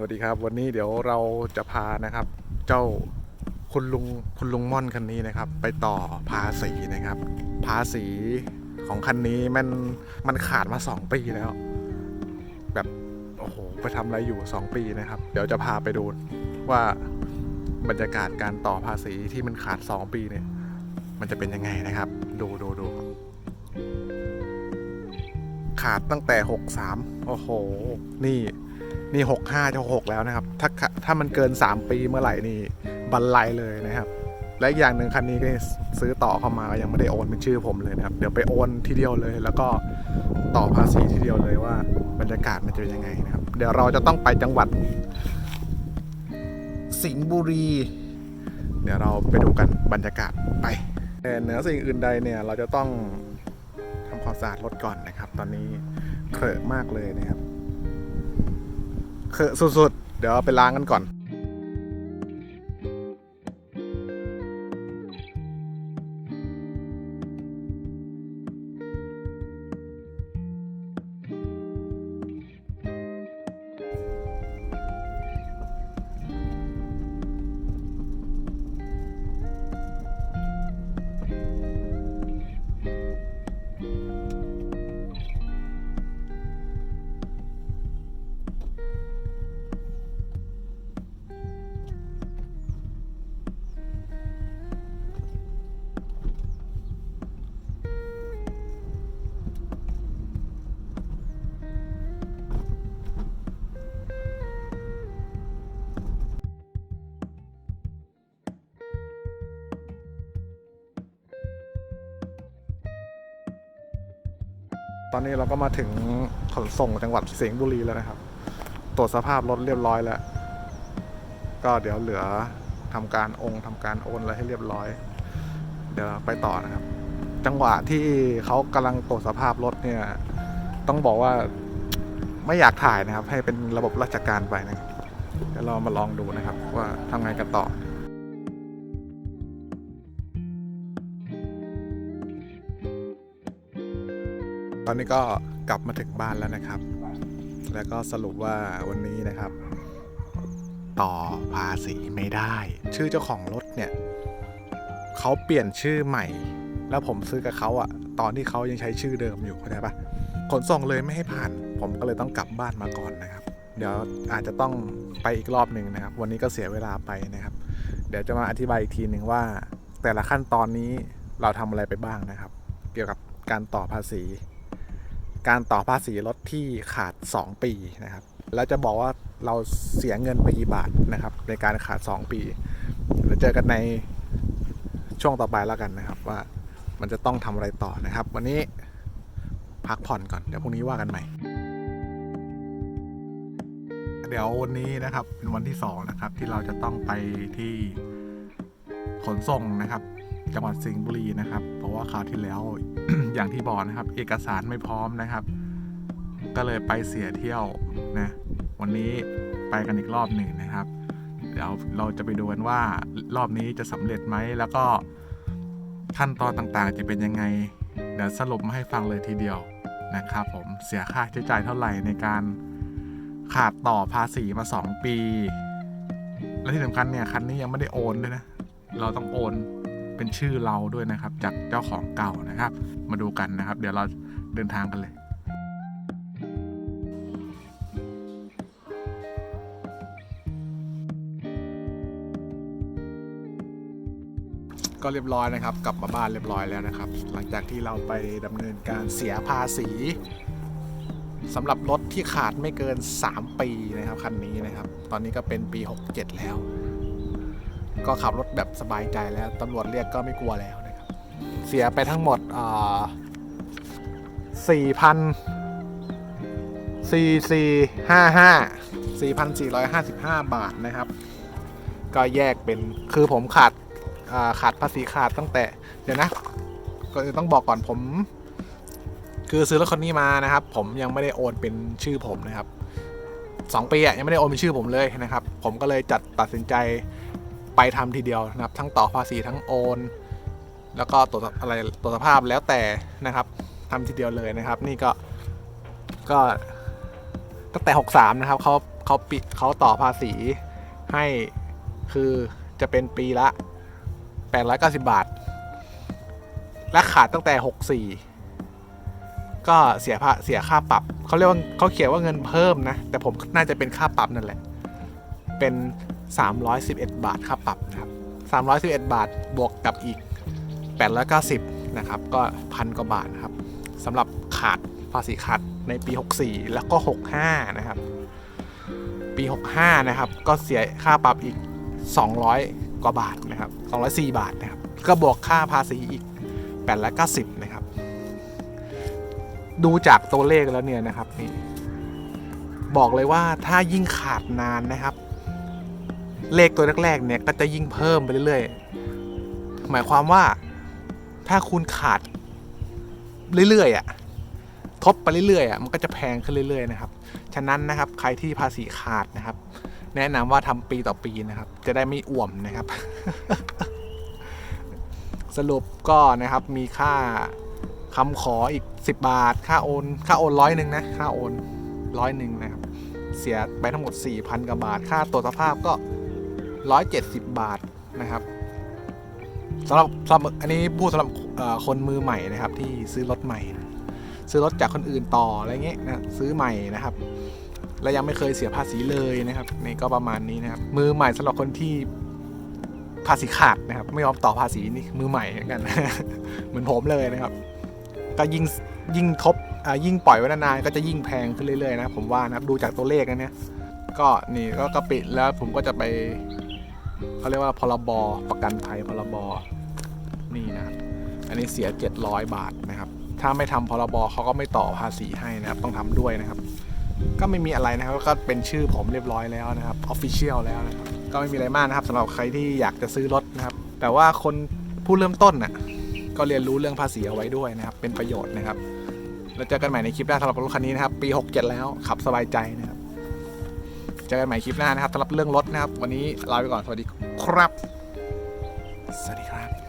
สวัสดีครับ วันนี้เดี๋ยวเราจะพานะครับ เจ้าคุณลุงคุณลุงม่อนคันนี้นะครับ ไปต่อภาษีนะครับ ภาษีของคันนี้มันมันขาดมา 2 ปีแล้ว แบบโอ้โหไปทำอะไรอยู่ 2 ปีนะครับ เดี๋ยวจะพาไปดูว่าบรรยากาศการต่อภาษีที่มันขาด 2 ปีเนี่ย มันจะเป็นยังไงนะครับ ดูดูดูขาดตั้งแต่ 63 โอ้โห นี่ นี่65จะ66แล้วนะครับ ถ้าถ้ามันเกิน3ปีเมื่อไหร่นี่บันไลเลยนะครับ และอีกอย่างหนึ่งคันนี้ก็ซื้อต่อเข้ามายังไม่ได้โอนเป็นชื่อผมเลยนะครับ เดี๋ยวไปโอนทีเดียวเลย แล้วก็ต่อภาษีทีเดียวเลยว่าบรรยากาศมันจะเป็นยังไงนะครับ เดี๋ยวเราจะต้องไปจังหวัด สิงห์บุรี เดี๋ยวเราไปดูกันบรรยากาศไปแต่เหนือสิ่งอื่นใดเนี่ยเราจะต้องทำความสะอาดรถก่อนนะครับ ตอนนี้เครอะมากเลยนะครับ คอะสุดๆ เดี๋ยวไปล้างกันก่อน ตอนนี้เราก็มาถึงขนส่งจังหวัดสิงห์บุรีแล้วนะครับ ตรวจสภาพรถเรียบร้อยแล้ว ก็เดี๋ยวเหลือทำการองค์ทำการโอนอะไรให้เรียบร้อย เดี๋ยวไปต่อนะครับ จังหวะที่เขากำลังตรวจสภาพรถเนี่ย ต้องบอกว่าไม่อยากถ่ายนะครับ ให้เป็นระบบราชการไปนะครับเดี๋ยวเรามาลองดูนะครับ ว่าทำไงกันต่อ ตอนนี้ก็กลับมาถึงบ้านแล้วนะครับ แล้วก็สรุปว่าวันนี้นะครับ ต่อภาษีไม่ได้ ชื่อเจ้าของรถเนี่ยเขาเปลี่ยนชื่อใหม่ แล้วผมซื้อกับเขาอะตอนที่เขายังใช้ชื่อเดิมอยู่เข้าใจปะขนส่งเลยไม่ให้ผ่าน ผมก็เลยต้องกลับบ้านมาก่อนนะครับ เดี๋ยวอาจจะต้องไปอีกรอบหนึ่งนะครับ วันนี้ก็เสียเวลาไปนะครับ เดี๋ยวจะมาอธิบายอีกทีหนึ่งว่า แต่ละขั้นตอนนี้เราทำอะไรไปบ้างนะครับ เกี่ยวกับการต่อภาษี การต่อภาษีรถที่ขาด 2 ปีนะครับ แล้วจะบอกว่าเราเสียเงินไปกี่บาทนะครับ ในการขาด 2 ปีเดี๋ยวเจอกันในช่วงต่อไปแล้วกันนะครับ ว่ามันจะต้องทำอะไรต่อนะครับ วันนี้พักผ่อนก่อน เดี๋ยวพรุ่งนี้ว่ากันใหม่ เดี๋ยววันนี้นะครับเป็นวันที่สองนะครับ ที่เราจะต้องไปที่ขนส่งนะครับ จังหวัดสิงห์บุรีนะครับ เพราะว่าคราวที่แล้วอย่างที่บอกนะครับ เอกสารไม่พร้อมนะครับ ก็เลยไปเสียเที่ยวนะวันนี้ไปกันอีกรอบหนึ่งนะครับ เดี๋ยวเราจะไปดูกันว่ารอบนี้จะสำเร็จไหมแล้วก็ขั้นตอนต่างๆ จะเป็นยังไง เดี๋ยวสรุปมาให้ฟังเลยทีเดียวนะครับผมเสียค่าใช้จ่ายเท่าไหร่ในการขาดต่อภาษีมา 2 ปี และที่สำคัญเนี่ยคันนี้ยังไม่ได้โอนด้วยนะ เราต้องโอน เป็นชื่อเราด้วยนะครับ จากเจ้าของเก่านะครับ มาดูกันนะครับ เดี๋ยวเราเดินทางกันเลยก็เรียบร้อยนะครับ กลับมาบ้านเรียบร้อยแล้วนะครับ หลังจากที่เราไปดำเนินการเสียภาษีสำหรับรถที่ขาดไม่เกิน 3 ปีนะครับคันนี้นะครับ ตอนนี้ก็เป็นปี 67 แล้ว ก็ขับรถแบบสบายใจแล้วตำรวจเรียกก็ไม่กลัวแล้วนะครับ เสียไปทั้งหมดสี่พันสี่สี่ห้าห้าสี่พันสี่ร้อยห้าสิบห้าบาทนะครับ ก็แยกเป็นคือผมขาดาขาดภาษีขาดตั้งแต่ เดี๋ยวนะก็ต้องบอกก่อนผม คือซื้อรถคันนี้มานะครับ ผมยังไม่ได้โอนเป็นชื่อผมนะครับสองปีอะยังไม่ได้โอนเป็นชื่อผมเลยนะครับ ผมก็เลยจัดตัดสินใจ ไปทำทีเดียวนะครับ ทั้งต่อภาษีทั้งโอน แล้วก็ตรวจอะไรตรวจสภาพแล้วแต่นะครับทำทีเดียวเลยนะครับ นี่ก็ก็ตั้งแต่ 63 นะครับเขาเขาปิเขาต่อภาษีให้คือจะเป็นปีละ 890 บาท และขาดตั้งแต่ 64 ก็เสียภาเสียค่าปรับเขาเรียกว่าเขาเขียนว่าเงินเพิ่มนะ แต่ผมน่าจะเป็นค่าปรับนั่นแหละ เป็น 311 บาทค่าปรับนะครับ311 บาทบวกกับอีก 890นะครับก็พันกว่าบาทนะครับสำหรับขาดภาษีขาดในปี 64 แล้วก็ 65 นะครับ ปี 65 นะครับ ก็เสียค่าปรับอีก 200 กว่าบาทนะครับ 204 บาทนะครับ ก็บวกค่าภาษีอีก890 นะครับ ดูจากตัวเลขแล้วเนี่ยนะครับนี่บอกเลยว่าถ้ายิ่งขาดนานนะครับ เลขตัวแรกๆเนี่ยก็จะยิ่งเพิ่มไปเรื่อยๆ หมายความว่าถ้าคุณขาดเรื่อยๆอะทบไปเรื่อยๆอะมันก็จะแพงขึ้นเรื่อยๆนะครับ ฉะนั้นนะครับใครที่ภาษีขาดนะครับ แนะนำว่าทำปีต่อปีนะครับ จะได้ไม่อ่วมนะครับ สรุปก็นะครับมีค่าคำขออีก 10 บาท ค่าโอน ค่าโอนร้อยหนึ่งนะ ค่าโอนร้อยหนึ่งนะครับ เสียไปทั้งหมด 4,000กว่าบาท ค่าตรวจสภาพก็ 170 บาทนะครับสำหรับสำหรับอันนี้พูดสำหรับคนมือใหม่นะครับ ที่ซื้อรถใหม่ ซื้อรถจากคนอื่นต่ออะไรเงี้ยนะซื้อใหม่นะครับ และยังไม่เคยเสียภาษีเลยนะครับนี่ก็ประมาณนี้นะครับ มือใหม่สำหรับคนที่ภาษีขาดนะครับ ไม่ยอมต่อภาษีนี่มือใหม่เหมือนกัน เหมือนผมเลยนะครับ ก็ยิ่งยิ่งทบอ่ายิ่งปล่อยไว้นานๆก็จะยิ่งแพงขึ้นเรื่อยๆนะผมว่านะครับดูจากตัวเลขนะเนี่ยก็นี่ก็กระปิดแล้วผมก็จะไป เขาเรียกว่าพรบประกันภัยพรบนี่นะอันนี้เสีย 700 บาทนะครับ ถ้าไม่ทำพรบเขาก็ไม่ต่อภาษีให้นะครับ ต้องทำด้วยนะครับ ก็ไม่มีอะไรนะครับ ก็เป็นชื่อผมเรียบร้อยแล้วนะครับออฟฟิเชียลแล้วนะครับ ก็ไม่มีอะไรมากนะครับสำหรับใครที่อยากจะซื้อรถนะครับ แต่ว่าคนผู้เริ่มต้นน่ะก็เรียนรู้เรื่องภาษีเอาไว้ด้วยนะครับ เป็นประโยชน์นะครับ แล้วเจอกันใหม่ในคลิปหน้าสำหรับรถคันนี้นะครับ ปี 67 แล้วขับสบายใจนะครับ เจอกันใหม่คลิปหน้านะครับสำหรับเรื่องรถนะครับ วันนี้ลาไปก่อน สวัสดีครับ สวัสดีครับ